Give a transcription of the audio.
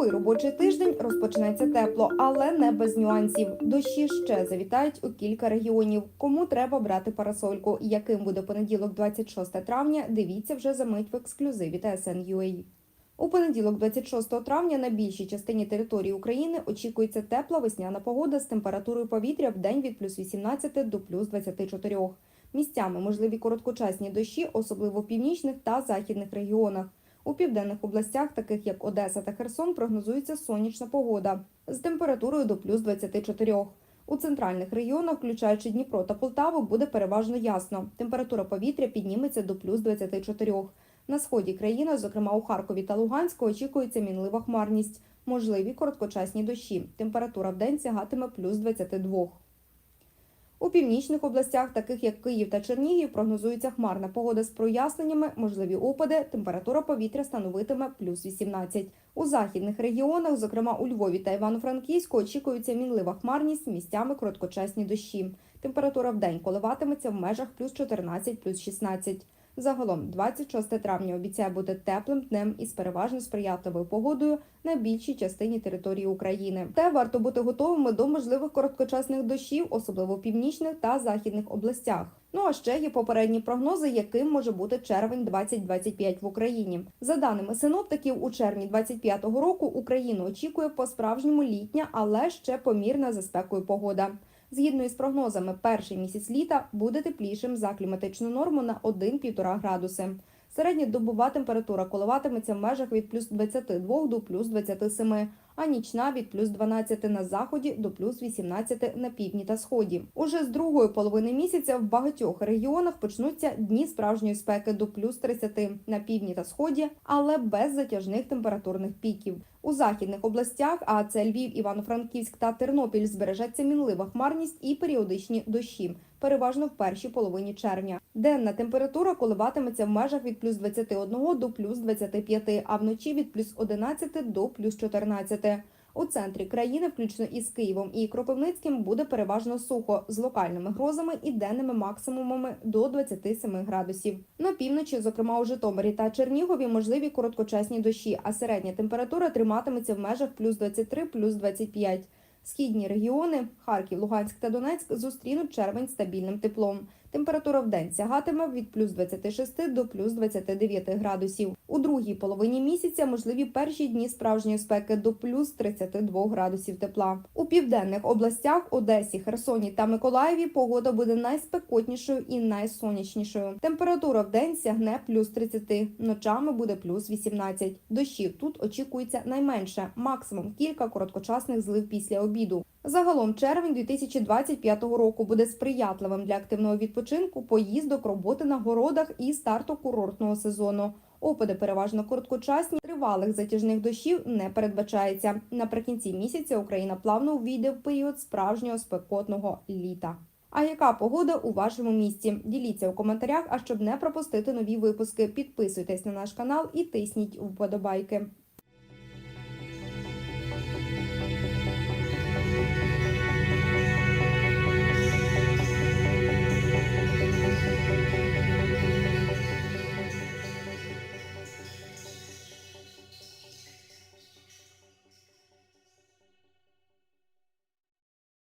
Новий робочий тиждень розпочнеться тепло, але не без нюансів. Дощі ще завітають у кілька регіонів. Кому треба брати парасольку? Яким буде понеділок, 26 травня? Дивіться вже за мить в ексклюзиві ТСН.UA. У понеділок, 26 травня, на більшій частині території України очікується тепла весняна погода з температурою повітря в день від плюс 18 до плюс 24. Місцями можливі короткочасні дощі, особливо в північних та західних регіонах. У південних областях, таких як Одеса та Херсон, прогнозується сонячна погода з температурою до плюс 24. У центральних регіонах, включаючи Дніпро та Полтаву, буде переважно ясно. Температура повітря підніметься до плюс 24. На сході країни, зокрема у Харкові та Луганську, очікується мінлива хмарність, можливі короткочасні дощі. Температура в день сягатиме плюс 22. У північних областях, таких як Київ та Чернігів, прогнозується хмарна погода з проясненнями, можливі опади, температура повітря становитиме плюс 18. У західних регіонах, зокрема у Львові та Івано-Франківську, очікується мінлива хмарність, місцями короткочасні дощі. Температура в день коливатиметься в межах плюс 14, плюс 16. Загалом, 26 травня обіцяє бути теплим днем із переважно сприятливою погодою на більшій частині території України. Та варто бути готовими до можливих короткочасних дощів, особливо в північних та західних областях. Ну а ще є попередні прогнози, яким може бути червень 2025 в Україні. За даними синоптиків, у червні 25-го року Україну очікує по-справжньому літня, але ще помірна за спекою погода. Згідно із прогнозами, перший місяць літа буде теплішим за кліматичну норму на 1-1,5 градуси. Середньодобова температура коливатиметься в межах від плюс 22 до плюс 27, а нічна від плюс 12 на заході до плюс 18 на півдні та сході. Уже з другої половини місяця в багатьох регіонах почнуться дні справжньої спеки до плюс 30 на півдні та сході, але без затяжних температурних піків. У західних областях, а це Львів, Івано-Франківськ та Тернопіль, збережеться мінлива хмарність і періодичні дощі, переважно в першій половині червня. Денна температура коливатиметься в межах від плюс 21 до плюс 25, а вночі від плюс 11 до плюс 14. У центрі країни, включно із Києвом і Кропивницьким, буде переважно сухо з локальними грозами і денними максимумами до 27 градусів. На півночі, зокрема у Житомирі та Чернігові, можливі короткочасні дощі, а середня температура триматиметься в межах плюс 23, плюс 25. Східні регіони Харків, Луганськ та Донецьк зустрінуть червень стабільним теплом. Температура в день сягатиме від плюс 26 до плюс 29 градусів. У другій половині місяця можливі перші дні справжньої спеки до плюс 32 градусів тепла. У південних областях Одесі, Херсоні та Миколаєві погода буде найспекотнішою і найсонячнішою. Температура в день сягне плюс 30, ночами буде плюс 18. Дощів тут очікується найменше, максимум кілька короткочасних злив після обіду. Загалом червень 2025 року буде сприятливим для активного відпочинку, поїздок, роботи на городах і старту курортного сезону. Опади переважно короткочасні, тривалих затяжних дощів не передбачається. Наприкінці місяця Україна плавно увійде в період справжнього спекотного літа. А яка погода у вашому місті? Діліться у коментарях. А щоб не пропустити нові випуски, підписуйтесь на наш канал і тисніть вподобайки.